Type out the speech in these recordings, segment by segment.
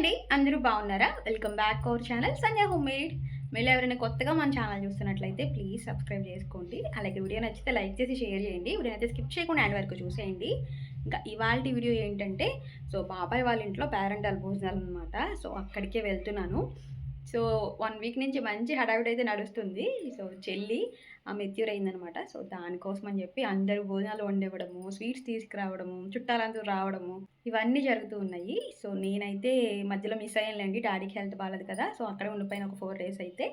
అండి అందరూ బాగున్నారా? Welcome back our channel Sanjay home made మీరు ఎవరైనా కొత్తగా మన ఛానల్ చూస్తున్నట్లయితే ప్లీజ్ సబ్స్క్రైబ్ చేసుకోండి. అలాగే వీడియో నచ్చితే లైక్ చేసి షేర్ చేయండి. వీడియో అయితే స్కిప్ చేయకుండా హ్యాండ్ వరకు చూసేయండి. ఇంకా ఇవాళ వీడియో ఏంటంటే సో బాబాయ్ వాళ్ళ ఇంట్లో పేరెంటల్ భోజనాలు అనమాట సో అక్కడికే వెళ్తున్నాను. సో వన్ వీక్ నుంచి మంచి హడావిడి అయితే నడుస్తుంది. సో చెల్లి ఆ మెచ్యూర్ అయిందనమాట సో దానికోసం అని చెప్పి అందరూ భోజనాలు వండివ్వడము స్వీట్స్ తీసుకురావడము చుట్టాలందరూ రావడము ఇవన్నీ జరుగుతూ ఉన్నాయి. సో నేనైతే మధ్యలో మిస్ అయ్యానులేండి డాడీకి హెల్త్ బాగాలేదు కదా సో అక్కడ ఉండిపోయిన ఒక ఫోర్ డేస్ అయితే.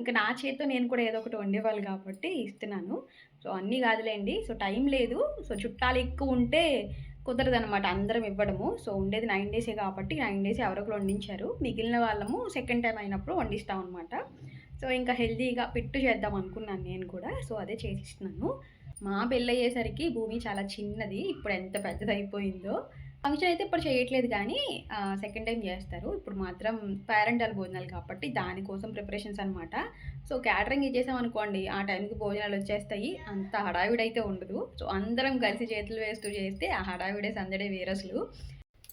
ఇంకా నా చేతితో నేను కూడా ఏదో ఒకటి వండేవాళ్ళు కాబట్టి ఇస్తున్నాను. సో అన్నీ కాదులేండి సో టైం లేదు. సో చుట్టాలు ఎక్కువ ఉంటే కుదరదనమాట అందరం ఇవ్వడము. సో ఉండేది నైన్ డేసే కాబట్టి నైన్ డేస్ ఎవరొకరు వండించారు. మిగిలిన వాళ్ళము సెకండ్ టైం అయినప్పుడు వండిస్తాం అనమాట సో ఇంకా హెల్తీగా పెట్టు చేద్దాం అనుకున్నాను నేను కూడా. సో అదే చేసిస్తున్నాను. మా పెళ్ళయ్యేసరికి భూమి చాలా చిన్నది ఇప్పుడు ఎంత పెద్దదైపోయిందో. ఫంక్షన్ అయితే ఇప్పుడు చేయట్లేదు కానీ సెకండ్ టైం చేస్తారు. ఇప్పుడు మాత్రం పేరెంటల్ భోజనాలు కాబట్టి దానికోసం ప్రిపరేషన్స్ అనమాట సో క్యాటరింగ్ ఇచ్చేసాం అనుకోండి ఆ టైంకి భోజనాలు వచ్చేస్తాయి. అంత హడావిడైతే ఉండదు. సో అందరం కలిసి చేతులు వేస్తూ చేస్తే ఆ హడావిడే సందడే వేరసలు.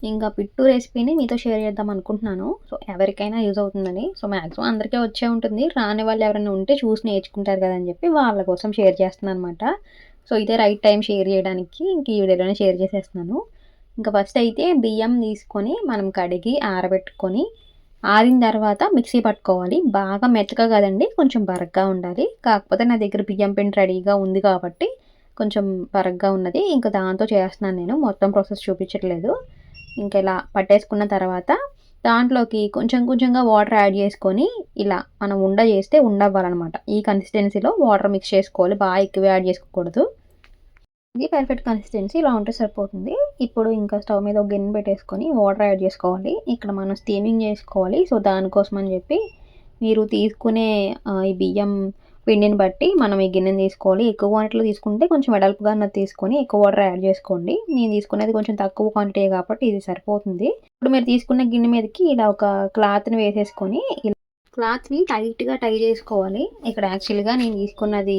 ఇంకా పిట్టు రెసిపీని మీతో షేర్ చేద్దాం అనుకుంటున్నాను. సో ఎవరికైనా యూజ్ అవుతుందని. సో మ్యాక్సిమం అందరికీ వచ్చే ఉంటుంది. రాని వాళ్ళు ఎవరైనా ఉంటే చూసి నేర్చుకుంటారు కదా అని చెప్పి వాళ్ళ కోసం షేర్ చేస్తున్నాను అనమాట సో ఇదే రైట్ టైం షేర్ చేయడానికి ఇంక ఈ వీడియోలోనే షేర్ చేసేస్తున్నాను. ఇంకా ఫస్ట్ అయితే బియ్యం తీసుకొని మనం కడిగి ఆరబెట్టుకొని ఆరిన తర్వాత మిక్సీ పట్టుకోవాలి. బాగా మెత్తగా కదండి కొంచెం బరగ్గా ఉండాలి. కాకపోతే నా దగ్గర బియ్యం పిండి రెడీగా ఉంది కాబట్టి కొంచెం బరగ్గా ఉన్నది. ఇంకా దాంతో చేస్తున్నాను నేను. మొత్తం ప్రాసెస్ చూపించట్లేదు. ఇంకా ఇలా పట్టేసుకున్న తర్వాత దాంట్లోకి కొంచెం కొంచెంగా వాటర్ యాడ్ చేసుకొని ఇలా మనం ఉండ చేస్తే ఉండవ్వాలన్నమాట. ఈ కన్సిస్టెన్సీలో వాటర్ మిక్స్ చేసుకోవాలి. బాగా ఎక్కువ యాడ్ చేసుకోకూడదు. ఇది పర్ఫెక్ట్ కన్సిస్టెన్సీ ఇలా ఉంటే సరిపోతుంది. ఇప్పుడు ఇంకా స్టవ్ మీద ఒక గిన్నె పెట్టేసుకొని వాటర్ యాడ్ చేసుకోవాలి. ఇక్కడ మనం స్టీమింగ్ చేసుకోవాలి. సో దానికోసం అని చెప్పి మీరు తీసుకునే ఈ బియ్యం పిండిని బట్టి మనం ఈ గిన్నెని తీసుకోవాలి. ఎక్కువ క్వాంటిటీలో తీసుకుంటే కొంచెం వెడల్పుగా అన్నది తీసుకొని ఎక్కువ వాటర్ యాడ్ చేసుకోండి. నేను తీసుకునేది కొంచెం తక్కువ క్వాంటిటీ కాబట్టి ఇది సరిపోతుంది. ఇప్పుడు మీరు తీసుకున్న గిన్నె మీదకి ఇలా ఒక క్లాత్ని వేసేసుకొని క్లాత్ని టైట్గా టై చేసుకోవాలి. ఇక్కడ యాక్చువల్గా నేను తీసుకున్నది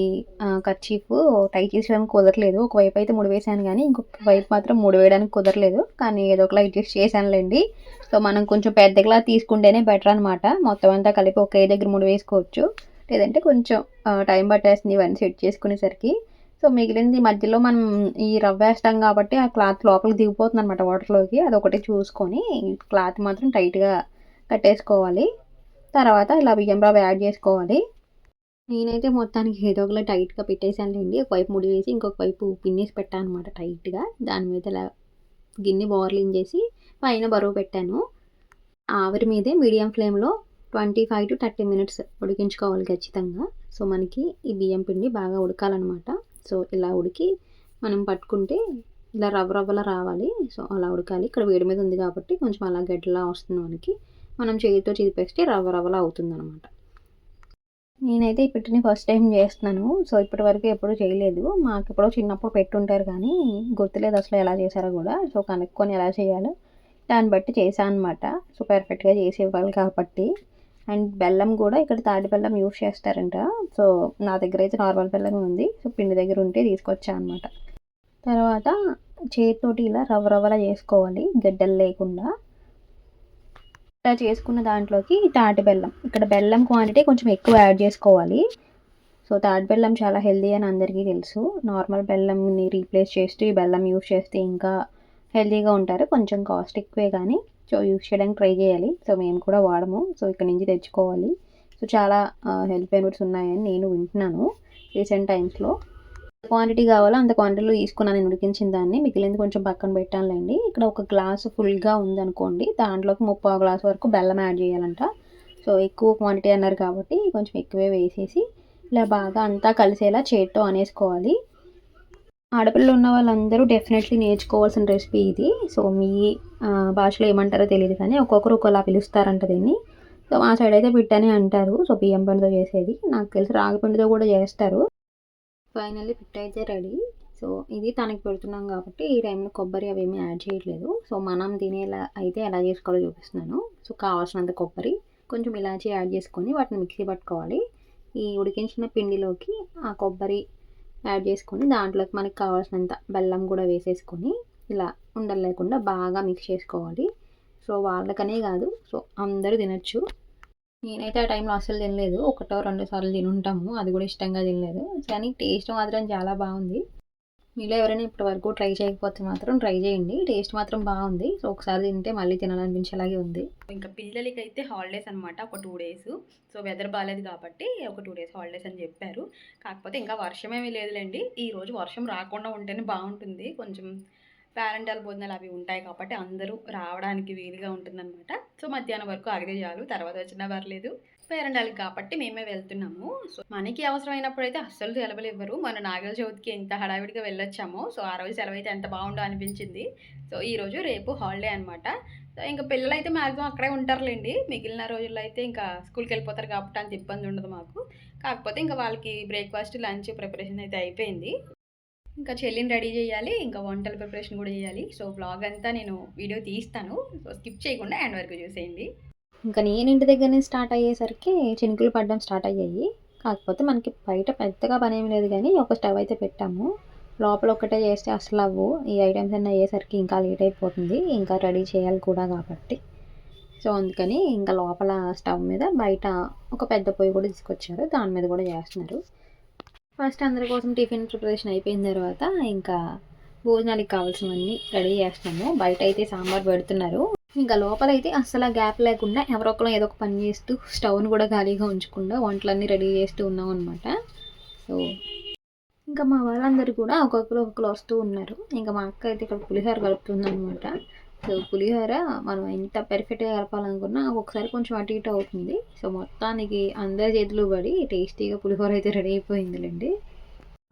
కర్చీఫ్ టై చేసుకోవడానికి కుదరలేదు ఒకవైపు అయితే మూడు వేసాను కానీ ఇంకొక వైపు మాత్రం మూడు వేయడానికి కుదరలేదు కానీ ఏదో ఒకలా అడ్జస్ట్ చేశానులేండి. సో మనం కొంచెం పెద్ద క్లాత్ తీసుకుంటేనే బెటర్ అనమాట మొత్తం అంతా కలిపి ఒకే దగ్గర మూడు వేసుకోవచ్చు. లేదంటే కొంచెం టైం పట్టేస్తుంది ఇవన్నీ సెట్ చేసుకునేసరికి. సో మిగిలింది మధ్యలో మనం ఈ రవ్వ వేస్తాం కాబట్టి ఆ క్లాత్ లోపలికి దిగిపోతుంది అనమాట వాటర్లోకి ఒకటి చూసుకొని క్లాత్ మాత్రం టైట్గా కట్టేసుకోవాలి. తర్వాత ఇలా బియ్యం రవ్వ యాడ్ చేసుకోవాలి. నేనైతే మొత్తానికి ఏదో ఒకలా టైట్గా పెట్టేసానులేండి ఒకవైపు ముడి వేసి ఇంకొక వైపు పిన్నేసి పెట్టాను అనమాట టైట్గా దాని మీద ఇలా గిన్నె బోర్లింగ్ చేసి పైన బరువు పెట్టాను. ఆవిరి మీదే మీడియం ఫ్లేమ్లో twenty five to thirty minutes ఉడికించుకోవాలి ఖచ్చితంగా. సో మనకి ఈ బియ్యం పిండి బాగా ఉడకాలన్నమాట. సో ఇలా ఉడికి మనం పట్టుకుంటే ఇలా రవ్వ రవ్వలా రావాలి. సో అలా ఉడకాలి. ఇక్కడ వేడి మీద ఉంది కాబట్టి కొంచెం అలా గడ్డలా వస్తుంది మనకి. మనం చేతితో చిదిపేస్తే రవ్వ రవ్వలా అవుతుంది అనమాట నేనైతే ఈ ఫస్ట్ టైం చేస్తున్నాను. సో ఇప్పటి వరకు ఎప్పుడూ చేయలేదు. మాకు ఎప్పుడో చిన్నప్పుడు పెట్టుంటారు కానీ గుర్తులేదు అసలు ఎలా చేశారో కూడా. సో కనుక్కొని ఎలా చేయాలో దాన్ని బట్టి చేశాను అనమాట సో పర్ఫెక్ట్గా చేసి ఇవ్వాలి కాబట్టి. అండ్ బెల్లం కూడా ఇక్కడ తాటి బెల్లం యూస్ చేస్తారంట. సో నా దగ్గర అయితే నార్మల్ బెల్లం ఉంది. సో పిండి దగ్గర ఉంటే తీసుకొచ్చా అనమాట తర్వాత చేతితోటి ఇలా రవ్వ రవ్వలా చేసుకోవాలి గడ్డలు లేకుండా. ఇలా చేసుకున్న దాంట్లోకి తాటి బెల్లం. ఇక్కడ బెల్లం క్వాంటిటీ కొంచెం ఎక్కువ యాడ్ చేసుకోవాలి. సో తాటి బెల్లం చాలా హెల్దీ అని అందరికీ తెలుసు. నార్మల్ బెల్లంని రీప్లేస్ చేస్తూ ఈ బెల్లం యూస్ చేస్తే ఇంకా హెల్దీగా ఉంటారు. కొంచెం కాస్ట్ ఎక్కువే కానీ. సో యూస్ చేయడానికి ట్రై చేయాలి. సో మేము కూడా వాడము. సో ఇక్కడ నుంచి తెచ్చుకోవాలి. సో చాలా హెల్త్ బెనిఫిట్స్ ఉన్నాయని నేను వింటున్నాను రీసెంట్ టైమ్స్లో. క్వాంటిటీ కావాలో అంత క్వాంటిటీలో తీసుకున్నాను. నేను ఉడికించిన దాన్ని. మిగిలింది కొంచెం పక్కన పెట్టానులేండి. ఇక్కడ ఒక గ్లాసు ఫుల్గా ఉందనుకోండి దాంట్లోకి ముప్పై గ్లాస్ వరకు బెల్లం యాడ్ చేయాలంట. సో ఎక్కువ క్వాంటిటీ అన్నారు కాబట్టి కొంచెం ఎక్కువే వేసేసి ఇలా బాగా అంతా కలిసేలా చేత్తో అనేసుకోవాలి. ఆడపిల్లలు ఉన్న వాళ్ళందరూ డెఫినెట్లీ నేర్చుకోవాల్సిన రెసిపీ ఇది. సో మీ భాషలో ఏమంటారో తెలియదు కానీ ఒక్కొక్కరు ఒకలా పిలుస్తారంట దీన్ని. సో మా సైడ్ అయితే పిట్టని అంటారు. సో బియ్యం పిండితో చేసేది. నాకు తెలిసి రాగిపిండితో కూడా చేస్తారు. ఫైనల్లీ పిట్ట అయితే రెడీ సో ఇది తనకి పెడుతున్నాం కాబట్టి ఈ టైంలో కొబ్బరి అవి ఏమీ యాడ్ చేయట్లేదు. సో మనం తినేలా అయితే ఎలా చేసుకోవాలో చూపిస్తున్నాను. సో కావాల్సినంత కొబ్బరి కొంచెం ఇలాచీ యాడ్ చేసుకొని వాటిని మిక్సీ పట్టుకోవాలి. ఈ ఉడికించిన పిండిలోకి ఆ కొబ్బరి యాడ్ చేసుకొని దాంట్లోకి మనకి కావాల్సినంత బెల్లం కూడా వేసేసుకొని ఇలా ఉండలు లేకుండా బాగా మిక్స్ చేసుకోవాలి. సో వాళ్ళకనే కాదు సో అందరూ తినొచ్చు. నేనైతే ఆ టైంలో అస్సలు తినలేదు. ఒకటో రెండు సార్లు తినుంటాము. అది కూడా ఇష్టంగా తినలేదు. కానీ టేస్ట్ మాత్రం చాలా బాగుంది. మీలో ఎవరైనా ఇప్పటి వరకు ట్రై చేయకపోతే మాత్రం ట్రై చేయండి. టేస్ట్ మాత్రం బాగుంది. సో ఒకసారి తింటే మళ్ళీ తినాలనిపించేలాగే ఉంది. ఇంకా పిల్లలకి అయితే హాలిడేస్ అనమాట ఒక టూ డేస్. సో వెదర్ బాగాలేదు కాబట్టి ఒక టూ డేస్ హాలిడేస్ అని చెప్పారు. కాకపోతే ఇంకా వర్షం ఏమీ లేదులేండి. ఈ రోజు వర్షం రాకుండా ఉంటేనే బాగుంటుంది. కొంచెం పేరెంటల్ భోజనాలు అవి ఉంటాయి కాబట్టి అందరూ రావడానికి వీలుగా ఉంటుందన్నమాట. సో మధ్యాహ్నం వరకు ఆగితే చాలు. తర్వాత వచ్చినా పర్లేదు. పేరెండాలి కాబట్టి మేమే వెళ్తున్నాము. సో మనకి అవసరమైనప్పుడు అయితే అస్సలు సెలవులు ఇవ్వరు. మన నాగల చవితికి ఎంత హడావిడిగా వెళ్ళొచ్చాము. సో ఆ రోజు సెలవు అయితే ఎంత బాగుండో అనిపించింది. సో ఈ రోజు రేపు హాలిడే అనమాట సో ఇంకా పిల్లలు అయితే మ్యాక్సిమం అక్కడే ఉంటారులేండి. మిగిలిన రోజుల్లో అయితే ఇంకా స్కూల్కి వెళ్ళిపోతారు కాబట్టి అంత ఇబ్బంది ఉండదు మాకు. కాకపోతే ఇంకా వాళ్ళకి బ్రేక్ఫాస్ట్ లంచ్ ప్రిపరేషన్ అయితే అయిపోయింది. ఇంకా చెల్లిని రెడీ చేయాలి. ఇంకా వంటల ప్రిపరేషన్ కూడా చేయాలి. సో బ్లాగ్ అంతా నేను వీడియో తీస్తాను. సో స్కిప్ చేయకుండా ఎండ్ వరకు చూసేయండి. ఇంకా నేను ఇంటి దగ్గర నుంచి స్టార్ట్ అయ్యేసరికి చినుకులు పడడం స్టార్ట్ అయ్యాయి. కాకపోతే మనకి బయట పెద్దగా పని ఏమి లేదు కానీ ఒక స్టవ్ అయితే పెట్టాము. లోపల ఒకటే చేస్తే అసలు అవ్వు. ఈ ఐటమ్స్ అన్నీ అయ్యేసరికి ఇంకా లేట్ అయిపోతుంది. ఇంకా రెడీ చేయాలి కూడా కాబట్టి. సో అందుకని ఇంకా లోపల స్టవ్ మీద బయట ఒక పెద్ద పొయ్యి కూడా తీసుకొచ్చారు. దాని మీద కూడా చేస్తున్నారు. ఫస్ట్ అందరి కోసం టిఫిన్ ప్రిపరేషన్ అయిపోయిన తర్వాత ఇంకా భోజనానికి కావాల్సినవన్నీ రెడీ చేస్తున్నాము. బయట అయితే సాంబార్ పెడుతున్నారు. ఇంకా లోపలైతే అసలు గ్యాప్ లేకుండా ఎవరో ఒకరు ఏదో ఒక పని చేస్తూ స్టవ్ను కూడా ఖాళీగా ఉంచకుండా వంటలన్నీ రెడీ చేస్తూ ఉన్నాం అనమాట సో ఇంకా మా వాళ్ళందరూ కూడా ఒక్కొక్కరు ఒక్కొక్కరు వస్తూ ఉన్నారు. ఇంకా మా అక్క అయితే ఇక్కడ పులిహోర కలుపుతుంది అనమాట సో పులిహోర మనం ఎంత పెర్ఫెక్ట్గా కలపాలనుకున్నా ఒక్కొక్కసారి కొంచెం అటు ఇటు అవుతుంది. సో మొత్తానికి అందరి చేతులు పడి టేస్టీగా పులిహోర అయితే రెడీ అయిపోయిందిలేండి.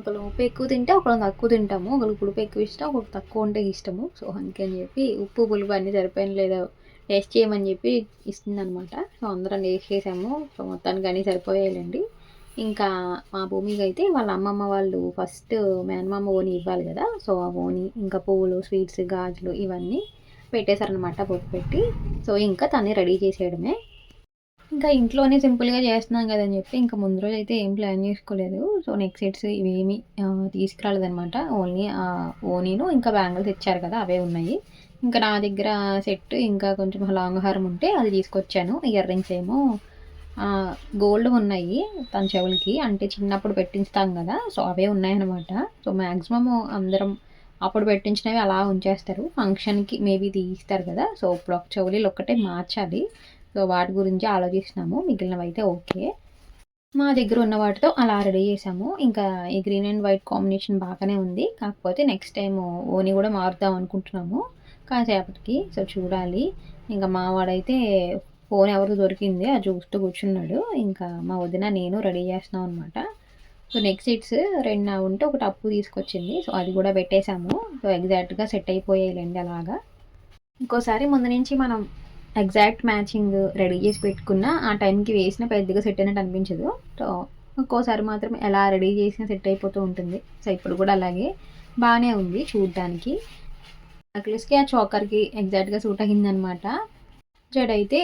ఒకళ్ళు ఉప్పు ఎక్కువ తింటే ఒకళ్ళు తక్కువ తింటాము ఒకళ్ళు పులుపు ఎక్కువ ఇష్టం ఒకరు తక్కువ ఉంటే ఇష్టము. సో అందుకని చెప్పి ఉప్పు పులుపు అన్నీ సరిపోయిన లేదా టేస్ట్ చేయమని చెప్పి ఇస్తుందనమాట సో అందరం టేస్ట్ చేసాము. సో మొత్తానికి అన్నీ సరిపోయాయండి ఇంకా మా భూమికి అయితే వాళ్ళ అమ్మమ్మ వాళ్ళు ఫస్ట్ మేనమామ ఓని ఇవ్వాలి కదా. సో ఆ ఓని ఇంకా పువ్వులు స్వీట్స్ గాజులు ఇవన్నీ పెట్టేశారనమాట పప్పు పెట్టి. సో ఇంకా తనే రెడీ చేసేయడమే. ఇంకా ఇంట్లోనే సింపుల్గా చేస్తున్నాం కదని చెప్పి ఇంకా ముందు రోజు అయితే ఏం ప్లాన్ చేసుకోలేదు. సో నెక్ సెట్స్ ఇవేమి తీసుకురాలేదనమాట ఓన్లీ ఓనీను ఇంకా బ్యాంగిల్స్ ఇచ్చారు కదా అవే ఉన్నాయి. ఇంకా నా దగ్గర సెట్ ఇంకా కొంచెం లాంగ్ హారం ఉంటే అది తీసుకొచ్చాను. ఇయర్ రింగ్స్ ఏమో గోల్డ్ ఉన్నాయి తన చెవులకి. అంటే చిన్నప్పుడు పెట్టించుతాం కదా సో అవే ఉన్నాయన్నమాట. సో మ్యాక్సిమమ్ అందరం అప్పుడు పెట్టించినవి అలా ఉంచేస్తారు. ఫంక్షన్కి మేబీ తీస్తారు కదా సో ఇప్పుడు ఒక చెవులీలు ఒక్కటే మార్చాలి. సో వాటి గురించి ఆలోచిస్తున్నాము. మిగిలినవి అయితే ఓకే. మా దగ్గర ఉన్న వాటితో అలా రెడీ చేసాము ఇంకా ఈ గ్రీన్ అండ్ వైట్ కాంబినేషన్ బాగానే ఉంది. కాకపోతే నెక్స్ట్ టైం ఓని కూడా మారుద్దాం అనుకుంటున్నాము. కాసేపటికి. సో చూడాలి. ఇంకా మా వాడైతే ఫోన్ ఎవరు దొరికింది అది చూస్తూ కూర్చున్నాడు. ఇంకా మా వదిన నేను రెడీ చేస్తున్నాం అనమాట సో నెక్స్ట్ సీట్స్ రెండు ఉంటే ఒకటి అప్పు తీసుకొచ్చింది. సో అది కూడా పెట్టేశాము. సో ఎగ్జాక్ట్గా సెట్ అయిపోయాయిలేండి అలాగా. ఇంకోసారి ముందు నుంచి మనం ఎగ్జాక్ట్ మ్యాచింగ్ రెడీ చేసి పెట్టుకున్న ఆ టైంకి వేసిన పెద్దగా సెట్ అయినట్టు అనిపించదు. సో ఒక్కోసారి మాత్రం ఎలా రెడీ చేసినా సెట్ అయిపోతూ ఉంటుంది. సో ఇప్పుడు కూడా అలాగే బాగానే ఉంది చూడడానికి. నెక్లెస్కి ఆ చోకర్కి ఎగ్జాక్ట్గా సూట్ అయిందనమాట జడ అయితే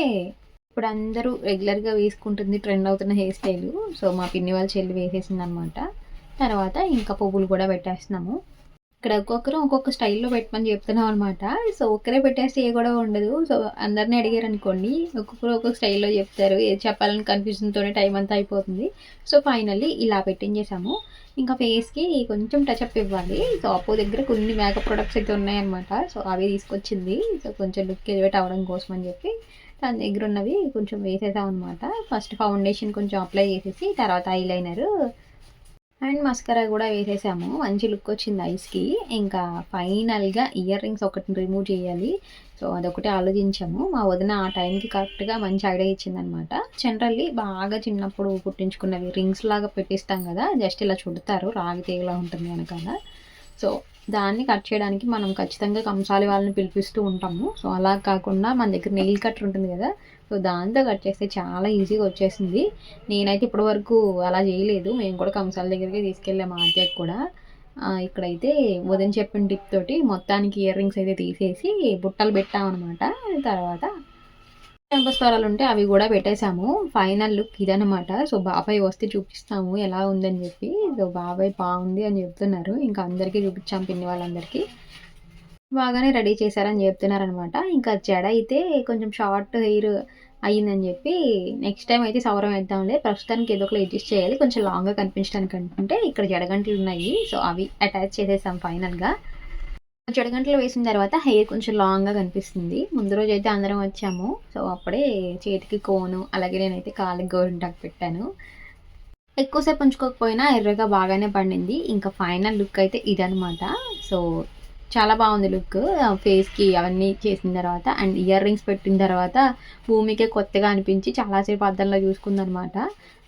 ఇప్పుడు అందరూ రెగ్యులర్గా వేసుకుంటుంది ట్రెండ్ అవుతున్న హెయిర్ స్టైల్ సో మా పిన్ని వాళ్ళ చెల్లి వేసేసింది అనమాట తర్వాత ఇంకా పువ్వులు కూడా పెట్టేస్తున్నాము. ఇక్కడ ఒక్కొక్కరు ఒక్కొక్క స్టైల్లో పెట్టమని చెప్తున్నాం అనమాట సో ఒక్కరే పెట్టేస్తే ఏ కూడా ఉండదు. సో అందరిని అడిగారు అనుకోండి. ఒక్కొక్కరు ఒక్కొక్క స్టైల్లో చెప్తారు. ఏది చెప్పాలని కన్ఫ్యూజన్తోనే టైం అంతా అయిపోతుంది. సో ఫైనల్లీ ఇలా పెట్టించేసాము. ఇంకా ఫేస్కి కొంచెం టచ్అప్ ఇవ్వాలి. సో అప్పో దగ్గర కొన్ని మేకప్ ప్రొడక్ట్స్ అయితే ఉన్నాయన్నమాట. సో అవి తీసుకొచ్చింది. సో కొంచెం లుక్ ఎలివేట్ అవ్వడం కోసం అని చెప్పి దాని దగ్గర ఉన్నవి కొంచెం వేసేసాం అనమాట ఫస్ట్ ఫౌండేషన్ కొంచెం అప్లై చేసేసి తర్వాత ఐలైనరు అండ్ మస్కరా కూడా వేసేసాము. మంచి లుక్ వచ్చింది ఐస్కి. ఇంకా ఫైనల్గా ఇయర్ రింగ్స్ ఒకటి రిమూవ్ చేయాలి. సో అదొకటి ఆలోచించాము. మా వదిన ఆ టైంకి కరెక్ట్గా మంచి ఐడియా ఇచ్చిందనమాట. జనరల్లీ బాగా చిన్నప్పుడు పుట్టించుకున్నవి రింగ్స్ లాగా పెట్టిస్తాం కదా జస్ట్ ఇలా చుడతారు రాగి తీగలా ఉంటుంది వెనకాల సో దాన్ని కట్ చేయడానికి మనం ఖచ్చితంగా కంసాలి వాళ్ళని పిలిపిస్తూ ఉంటాము. సో అలా కాకుండా మన దగ్గర నెయిల్ కట్టర్ ఉంటుంది కదా సో దాంతో కట్ చేస్తే చాలా ఈజీగా వచ్చేసింది. నేనైతే ఇప్పటి వరకు అలా చేయలేదు. మేము కూడా కంసాల దగ్గరికి తీసుకెళ్ళాము ఆద్యకు కూడా. ఇక్కడైతే ఉదయం చెప్పిన టిప్ తోటి మొత్తానికి ఇయర్ రింగ్స్ అయితే తీసేసి బుట్టలు పెట్టామన్నమాట. తర్వాత స్వరాలు ఉంటే అవి కూడా పెట్టేశాము. ఫైనల్ లుక్ ఇదనమాట సో బాబాయ్ వస్తే చూపిస్తాము ఎలా ఉందని చెప్పి. సో బాబాయ్ బాగుంది అని చెప్తున్నారు. ఇంకా అందరికీ చూపించాం పిన్ని వాళ్ళందరికీ. బాగానే రెడీ చేశారని చెప్తున్నారనమాట ఇంకా జడ అయితే కొంచెం షార్ట్ హెయిర్ అయ్యిందని చెప్పి నెక్స్ట్ టైం అయితే సవరం వేద్దాంలే. ప్రస్తుతానికి ఏదో ఒకటి అడ్జస్ట్ చేయాలి. కొంచెం లాంగ్గా కనిపించడానికి అనుకుంటే ఇక్కడ జడగంటలు ఉన్నాయి సో అవి అటాచ్ చేసేసాం ఫైనల్గా. జడగంటలు వేసిన తర్వాత హెయిర్ కొంచెం లాంగ్గా కనిపిస్తుంది. ముందు రోజు అయితే అందరం వచ్చాము. సో అప్పుడే చేతికి కోను అలాగే నేనైతే కాళ్ళకి గోరింటాకు పెట్టాను. ఎక్కువసేపు ఉంచుకోకపోయినా ఎర్రగా బాగానే పండింది. ఇంకా ఫైనల్ లుక్ అయితే ఇదనమాట సో చాలా బాగుంది లుక్. ఫేస్కి అవన్నీ చేసిన తర్వాత అండ్ ఇయర్ రింగ్స్ పెట్టిన తర్వాత భూమికే కొత్తగా అనిపించి చాలాసేపు అద్దంలో చూసుకుందనమాట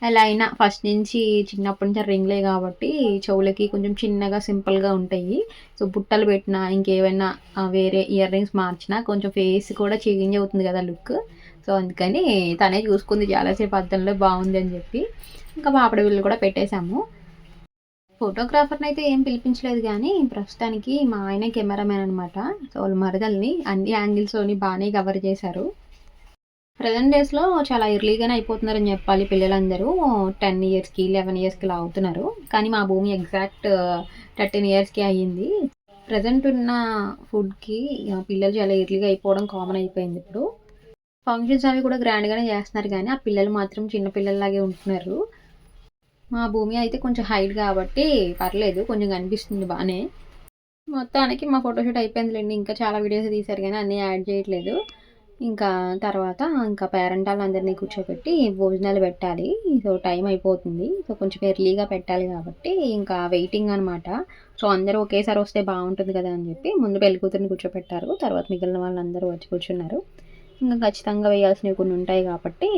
ఎలా అయినా ఫస్ట్ నుంచి చిన్నప్పటి నుంచి రింగ్లే కాబట్టి చెవులకి కొంచెం చిన్నగా సింపుల్గా ఉంటాయి. సో బుట్టలు పెట్టినా ఇంకేమైనా వేరే ఇయర్ రింగ్స్ మార్చినా కొంచెం ఫేస్ కూడా చేంజ్ అవుతుంది కదా లుక్. సో అందుకని తనే చూసుకుంది. చాలాసేపు అద్దంలో బాగుంది అని చెప్పి. ఇంకా పాపడ బిల్లు కూడా పెట్టేశాము. ఫోటోగ్రాఫర్ని అయితే ఏం పిలిపించలేదు కానీ ప్రస్తుతానికి మా ఆయన కెమెరామెన్ అనమాట సో వాళ్ళ మరదల్ని అన్ని యాంగిల్స్లోని బాగానే కవర్ చేశారు. ప్రజెంట్ డేస్లో చాలా ఎర్లీగానే అయిపోతున్నారని చెప్పాలి పిల్లలందరూ. టెన్ ఇయర్స్కి లెవెన్ ఇయర్స్కి ఇలా అవుతున్నారు. కానీ మా భూమి ఎగ్జాక్ట్ థర్టీన్ ఇయర్స్కి అయ్యింది. ప్రజెంట్ ఉన్న ఫుడ్కి పిల్లలు చాలా ఎర్లీగా అయిపోవడం కామన్ అయిపోయింది ఇప్పుడు. ఫంక్షన్స్ అవి కూడా గ్రాండ్గానే చేస్తున్నారు కానీ ఆ పిల్లలు మాత్రం చిన్న పిల్లల్లాగే ఉంటున్నారు. మా భూమి అయితే కొంచెం హైట్ కాబట్టి పర్లేదు కొంచెం కనిపిస్తుంది బాగానే మొత్తానికి మా ఫోటోషూట్ అయిపోయిందిలేండి. ఇంకా చాలా వీడియోస్ తీశారు కానీ అన్నీ యాడ్ చేయట్లేదు. ఇంకా తర్వాత ఇంకా పేరెంట్ వాళ్ళందరినీ కూర్చోబెట్టి భోజనాలు పెట్టాలి. సో టైం అయిపోతుంది. సో కొంచెం ఎర్లీగా పెట్టాలి కాబట్టి ఇంకా వెయిటింగ్ అనమాట సో అందరూ ఒకేసారి వస్తే బాగుంటుంది కదా అని చెప్పి ముందు పెళ్ళి కూతురిని కూర్చోబెట్టారు తర్వాత మిగిలిన వాళ్ళందరూ వచ్చి కూర్చున్నారు. ఇంకా ఖచ్చితంగా వేయాల్సినవి కొన్ని ఉంటాయి కాబట్టి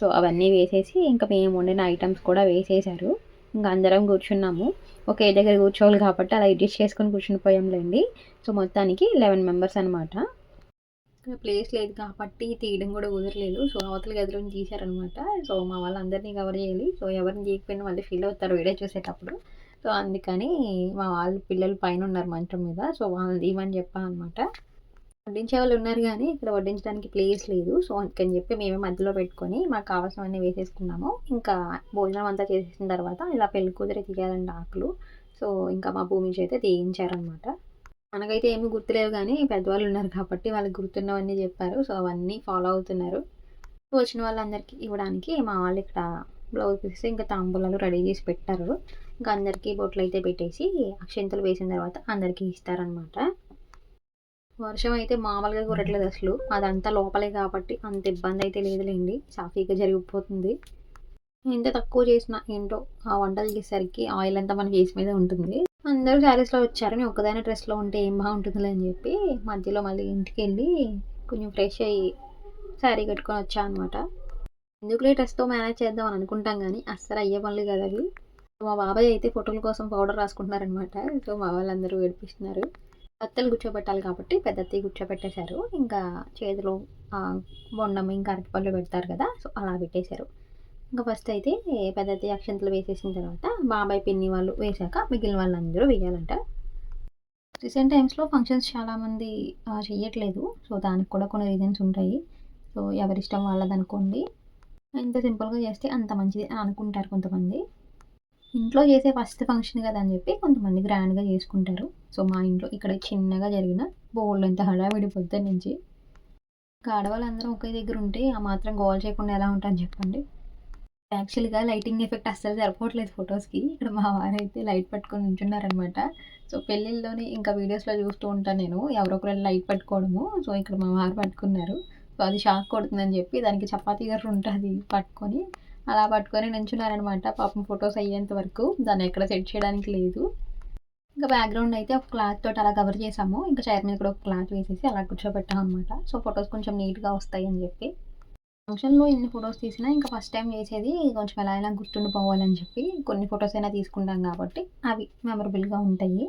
సో అవన్నీ వేసేసి ఇంకా మేము వండిన ఐటమ్స్ కూడా వేసేసారు ఇంకా అందరం కూర్చున్నాము. ఒకే దగ్గర కూర్చోవాలి కాబట్టి అలా అడ్జస్ట్ చేసుకొని కూర్చుని పోయాంలేండి సో మొత్తానికి లెవెన్ మెంబర్స్ అనమాట ప్లేస్ లేదు కాబట్టి తీయడం కూడా కుదరలేదు. సో అవతల గదిలో తీశారనమాట సో మా వాళ్ళందరినీ కవర్ చేయాలి. సో ఎవరిని చేయకపోయినా వాళ్ళు ఫీల్ అవుతారు వీడియో చూసేటప్పుడు. సో అందుకని మా వాళ్ళు పిల్లలు పైన ఉన్నారు మంచం మీద. సో వాళ్ళని ఇవ్వని చెప్పాను అనమాట వడ్డించే వాళ్ళు ఉన్నారు కానీ ఇక్కడ వడ్డించడానికి ప్లేస్ లేదు. సో అందుకని చెప్పి మేమే మధ్యలో పెట్టుకొని మాకు కావాల్సినవన్నీ వేసేసుకున్నాము. ఇంకా భోజనం అంతా చేసేసిన తర్వాత ఇలా పెళ్ళి కూతురే తీయాలండి ఆకులు. సో ఇంకా మా భూమి అయితే తీయించారనమాట మనకైతే ఏమీ గుర్తులేవు కానీ పెద్దవాళ్ళు ఉన్నారు కాబట్టి వాళ్ళకి గుర్తున్నవన్నీ చెప్పారు. సో అవన్నీ ఫాలో అవుతున్నారు. వచ్చిన వాళ్ళందరికీ ఇవ్వడానికి మా వాళ్ళు ఇక్కడ బ్లౌజ్ పీసెస్ ఇంకా తాంబూలాలు రెడీ చేసి పెట్టారు. ఇంకా అందరికీ బొట్లు అయితే పెట్టేసి అక్షంతలు వేసిన తర్వాత అందరికీ ఇస్తారనమాట వర్షం అయితే మామూలుగా కురట్లేదు అసలు. అదంతా లోపలే కాబట్టి అంత ఇబ్బంది అయితే లేదులేండి. సాఫీగా జరిగిపోతుంది. ఎంత తక్కువ చేసినా ఏంటో ఆ వంటలు చేసేసరికి ఆయిల్ అంతా మన ఫేస్ మీద ఉంటుంది. అందరూ శారీస్లో వచ్చారు. నేను ఒకదాని డ్రెస్లో ఉంటే ఏం బాగుంటుందిలే అని చెప్పి మధ్యలో మళ్ళీ ఇంటికి వెళ్ళి కొంచెం ఫ్రెష్ అయ్యి శారీ కట్టుకొని వచ్చా అనమాట ఎందుకులే డ్రెస్తో మేనేజ్ చేద్దాం అని అనుకుంటాం కానీ అస్సలు అయ్యే పనులు కదా అవి. మా బాబాయ్ అయితే ఫోటోల కోసం పౌడర్ రాసుకుంటున్నారనమాట సో మా వాళ్ళందరూ ఏడిపిస్తున్నారు. అత్తలు కూర్చోబెట్టాలి కాబట్టి పెద్ద అత్తయ్య కూర్చోబెట్టేశారు. ఇంకా చేతిలో బొండం ఇంకా అరటిపళ్ళు పెడతారు కదా సో అలా పెట్టేశారు. ఇంకా ఫస్ట్ అయితే పెద్ద అత్తయ్య అక్షంతలు వేసేసిన తర్వాత బాబాయ్ పిన్ని వాళ్ళు వేశాక మిగిలిన వాళ్ళందరూ వేయాలంట. రీసెంట్ టైమ్స్లో ఫంక్షన్స్ చాలామంది చేయట్లేదు సో దానికి కూడా కొన్ని రీజన్స్ ఉంటాయి. సో ఎవరిష్టం వాళ్ళది అనుకోండి. ఎంత సింపుల్గా చేస్తే అంత మంచిది అని అనుకుంటారు కొంతమంది. ఇంట్లో చేసే ఫస్ట్ ఫంక్షన్ కదా అని చెప్పి కొంతమంది గ్రాండ్గా చేసుకుంటారు. సో మా ఇంట్లో ఇక్కడ చిన్నగా జరిగిన బోళ్ళు ఎంత హడావిడి పొద్దున్న నుంచి. ఇంకా ఆడవాళ్ళందరం ఒకే దగ్గర ఉంటే ఆ మాత్రం గోల్ చేయకుండా ఎలా ఉంటాను చెప్పండి. యాక్చువల్గా లైటింగ్ ఎఫెక్ట్ అస్సలు సరిపోవట్లేదు ఫొటోస్కి. ఇక్కడ మా వారైతే లైట్ పట్టుకొని ఉంటున్నారనమాట సో పెళ్ళిళ్ళలోనే ఇంకా వీడియోస్లో చూస్తూ ఉంటాను నేను. ఎవరో ఒకరు లైట్ పట్టుకోవడము. సో ఇక్కడ మా వారు పట్టుకున్నారు. సో అది షాక్ కొడుతుందని చెప్పి దానికి చపాతీ గర్ర ఉంటుంది పట్టుకొని. అలా పట్టుకొని నించున్నారనమాట పాపం ఫొటోస్ అయ్యేంత వరకు. దాన్ని ఎక్కడ సెట్ చేయడానికి లేదు. ఇంకా బ్యాక్గ్రౌండ్ అయితే ఒక క్లాత్ తోటి అలా కవర్ చేసాము. ఇంకా చైర్ మీద కూడా ఒక క్లాత్ వేసేసి అలా కూర్చోబెట్టాం అనమాట సో ఫొటోస్ కొంచెం నీట్గా వస్తాయి అని చెప్పి. ఫంక్షన్లో ఎన్ని ఫొటోస్ తీసినా ఇంకా ఫస్ట్ టైం చేసేది కొంచెం ఎలా అయినా గుర్తుండిపోవాలని చెప్పి కొన్ని ఫొటోస్ అయినా తీసుకుంటాం కాబట్టి అవి మెమరబుల్గా ఉంటాయి.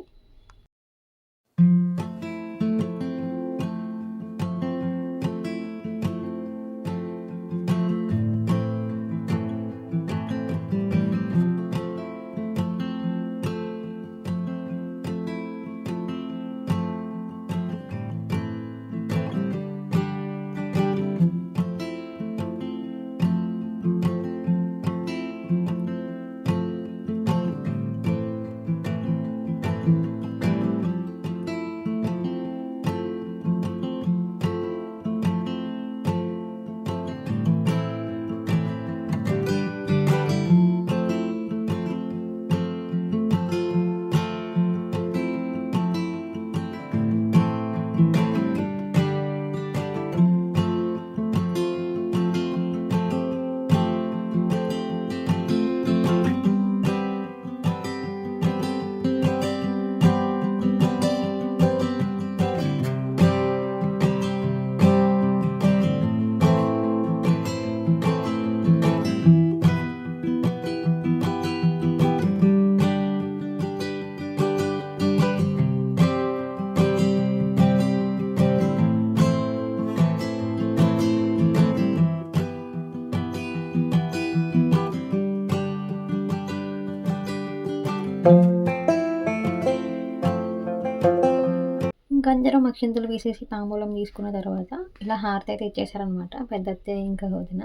ఇంకా అందరూ అక్షింతలు వేసేసి తాంబూలం తీసుకున్న తర్వాత ఇలా హార్త్ అయితే ఇచ్చేసారనమాట పెద్ద ఇంకా వదిన.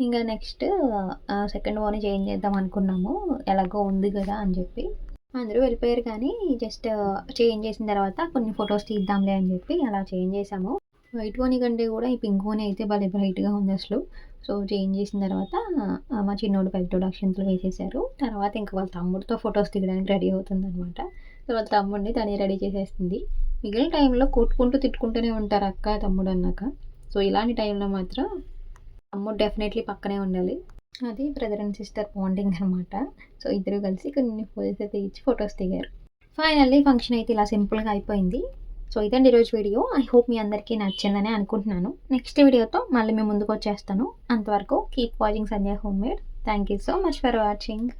ఇంకా నెక్స్ట్ సెకండ్ ఓని చేంజ్ చేద్దాం అనుకున్నాము. ఎలాగో ఉంది కదా అని చెప్పి. అందరూ వెళ్ళిపోయారు కానీ జస్ట్ చేంజ్ చేసిన తర్వాత కొన్ని ఫొటోస్ తీద్దాంలే అని చెప్పి అలా చేంజ్ చేసాము వైట్ ఓని కంటే కూడా ఈ పింక్ ఓని అయితే భలే బ్రైట్గా ఉంది అసలు. సో చేంజ్ చేసిన తర్వాత మా చిన్నోడు పెద్దోడు అక్షింతలు వేసేసారు. తర్వాత ఇంకా వాళ్ళ తమ్ముడితో ఫొటోస్ దిగడానికి రెడీ అవుతుంది అనమాట తర్వాత తమ్ముడిని తనే రెడీ చేసేస్తుంది మిగిలిన టైంలో కొట్టుకుంటూ తిట్టుకుంటూనే ఉంటారు అక్క తమ్ముడు అన్నాక. సో ఇలాంటి టైంలో మాత్రం తమ్ముడు డెఫినెట్లీ పక్కనే ఉండాలి. అది బ్రదర్ అండ్ సిస్టర్ బాండింగ్ అనమాట సో ఇద్దరు కలిసి కొన్ని ఫోటోస్ అయితే ఇచ్చి ఫొటోస్ దిగారు. ఫైనల్లీ ఫంక్షన్ అయితే ఇలా సింపుల్గా అయిపోయింది. సో ఇదండి ఈరోజు వీడియో. ఐ హోప్ మీ అందరికీ నచ్చిందని అనుకుంటున్నాను. నెక్స్ట్ వీడియోతో మళ్ళీ మేము ముందుకు వచ్చేస్తాను. అంతవరకు keep watching Sanjay home made thank you so much for watching